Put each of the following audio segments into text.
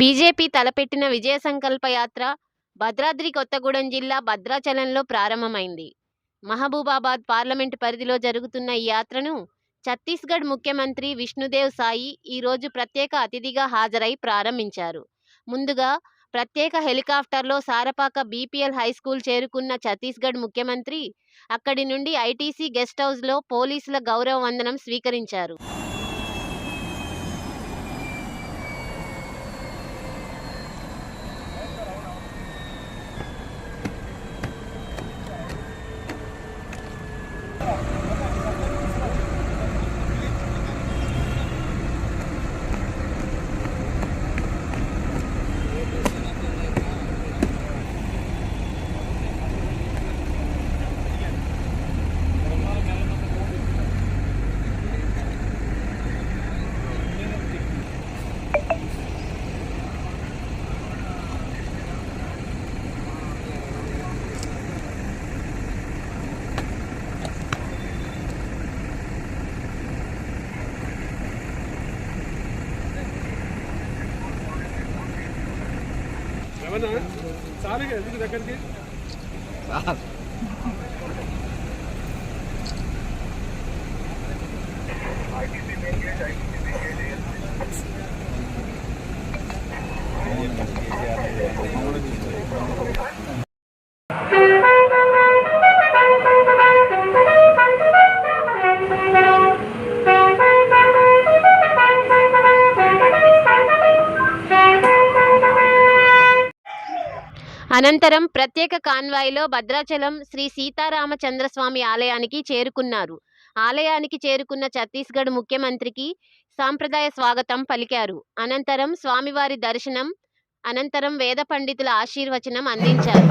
BJP తలపెట్టిన విజయ సంకల్ప యాత్ర భద్రాద్రి కొత్తగూడెం జిల్లా భద్రాచలంలో ప్రారంభమైంది. మహబూబాబాద్ పార్లమెంటు పరిధిలో జరుగుతున్న ఈ యాత్రను ఛత్తీస్గఢ్ ముఖ్యమంత్రి విష్ణుదేవ్ సాయి ఈరోజు ప్రత్యేక అతిథిగా హాజరై ప్రారంభించారు. ముందుగా ప్రత్యేక హెలికాప్టర్లో సారపాక బీపీఎల్ హై స్కూల్ చేరుకున్న ఛత్తీస్గఢ్ ముఖ్యమంత్రి అక్కడి నుండి ఐటీసీ గెస్ట్ హౌస్లో పోలీసుల గౌరవ వందనం స్వీకరించారు. ఏమన్నా చాలుగా ఎందుకు దగ్గరికి అనంతరం ప్రత్యేక కాన్వాయ్లో భద్రాచలం శ్రీ సీతారామచంద్రస్వామి ఆలయానికి చేరుకున్నారు. ఆలయానికి చేరుకున్న ఛత్తీస్గఢ్ ముఖ్యమంత్రికి సాంప్రదాయ స్వాగతం పలికారు. అనంతరం స్వామివారి దర్శనం అనంతరం వేద పండితుల ఆశీర్వచనం అందించారు.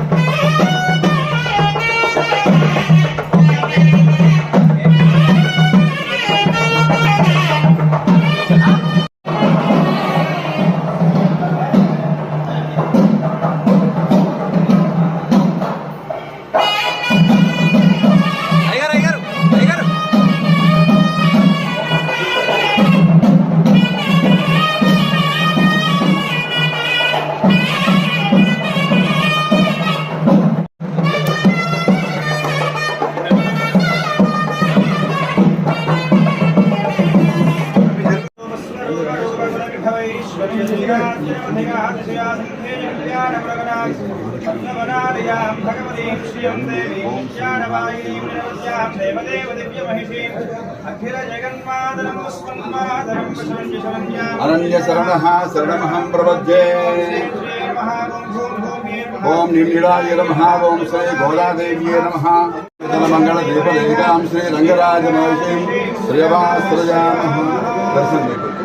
అరణ్య శరణ శరణమహం ప్రపద్యే ఓం నిర్మిళాయ నమ ఓం శ్రీ గోదాదేవ్యే నమ మంగళ దీపదేగాం శ్రీ రంగరాజ మహర్షిం శ్రీయవాసృజామ దర్శనం మీకు. చూడండి,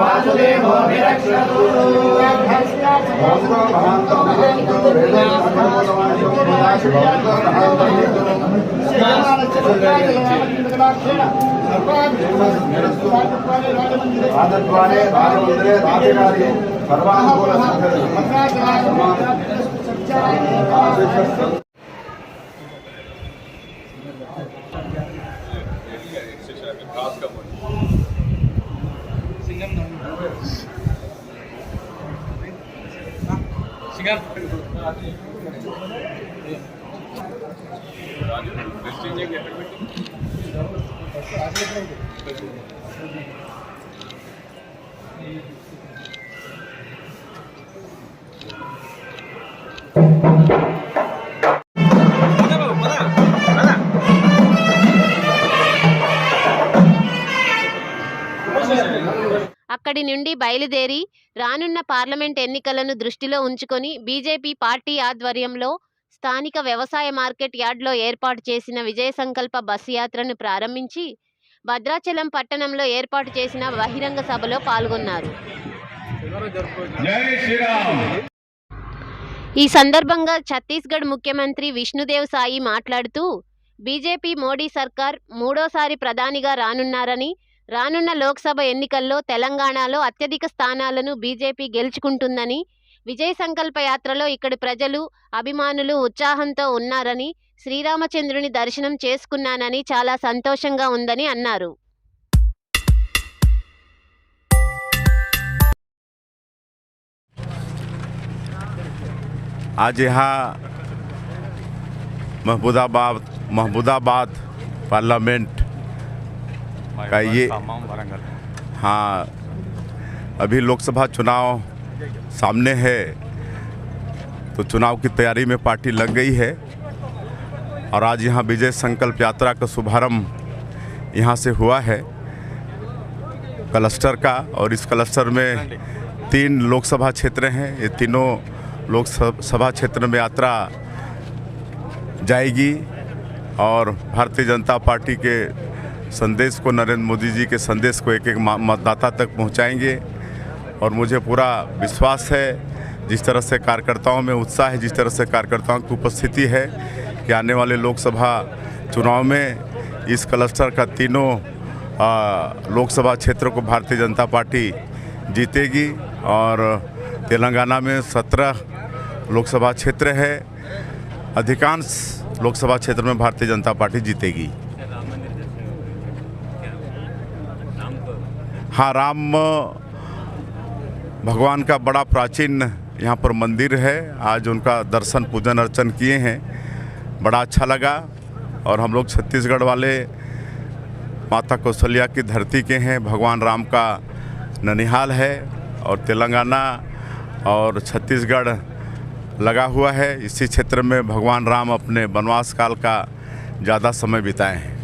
वासुदेवो विरक्षतु भवन्तो भवन्तो राजद्वारे राजमन्दिरे राजकार्ये सर्वानुकूलसङ्कल्पः అక్కడి నుండి బయలుదేరి రానున్న పార్లమెంట్ ఎన్నికలను దృష్టిలో ఉంచుకొని బీజేపీ పార్టీ ఆధ్వర్యంలో స్థానిక వ్యవసాయ మార్కెట్ యార్డ్లో ఏర్పాటు చేసిన విజయ సంకల్ప బస్సు యాత్రను ప్రారంభించి భద్రాచలం పట్టణంలో ఏర్పాటు చేసిన బహిరంగ సభలో పాల్గొన్నారు. ఈ సందర్భంగా ఛత్తీస్గఢ్ ముఖ్యమంత్రి విష్ణుదేవ్ సాయి మాట్లాడుతూ బీజేపీ మోడీ సర్కార్ మూడోసారి ప్రధానిగా రానున్నారని రానున్న లోక్సభ ఎన్నికల్లో తెలంగాణలో అత్యధిక స్థానాలను బీజేపీ గెలుచుకుంటుందని విజయ సంకల్ప యాత్రలో ఇక్కడి ప్రజలు అభిమానులు ఉత్సాహంతో ఉన్నారని శ్రీరామచంద్రుని దర్శనం చేసుకున్నానని చాలా సంతోషంగా ఉందని అన్నారు आज यहाँ महमूदाबाद महमूदाबाद पार्लियामेंट का ये हाँ अभी लोकसभा चुनाव सामने है तो चुनाव की तैयारी में पार्टी लग गई है। और आज यहाँ विजय संकल्प यात्रा का शुभारंभ यहाँ से हुआ है। क्लस्टर का और इस क्लस्टर में तीन लोकसभा क्षेत्र हैं। ये तीनों लोकसभा क्षेत्र में यात्रा जाएगी और भारतीय जनता पार्टी के संदेश को नरेंद्र मोदी जी के संदेश को एक एक मतदाता तक पहुंचाएँगे। और मुझे पूरा विश्वास है, जिस तरह से कार्यकर्ताओं में उत्साह है, जिस तरह से कार्यकर्ताओं की उपस्थिति है, कि आने वाले लोकसभा चुनाव में इस क्लस्टर का तीनों लोकसभा क्षेत्र को भारतीय जनता पार्टी जीतेगी। और तेलंगाना में सत्रह लोकसभा क्षेत्र है, अधिकांश लोकसभा क्षेत्र में भारतीय जनता पार्टी जीतेगी। हाँ राम भगवान का बड़ा प्राचीन यहाँ पर मंदिर है। आज उनका दर्शन, पूजन, अर्चन किए हैं। बड़ा अच्छा लगा और हम लोग छत्तीसगढ़ वाले माता कौशल्या की धरती के हैं। भगवान राम का ननिहाल है और तेलंगाना और छत्तीसगढ़ लगा हुआ है। इसी क्षेत्र में भगवान राम अपने वनवास काल का ज़्यादा समय बिताए हैं।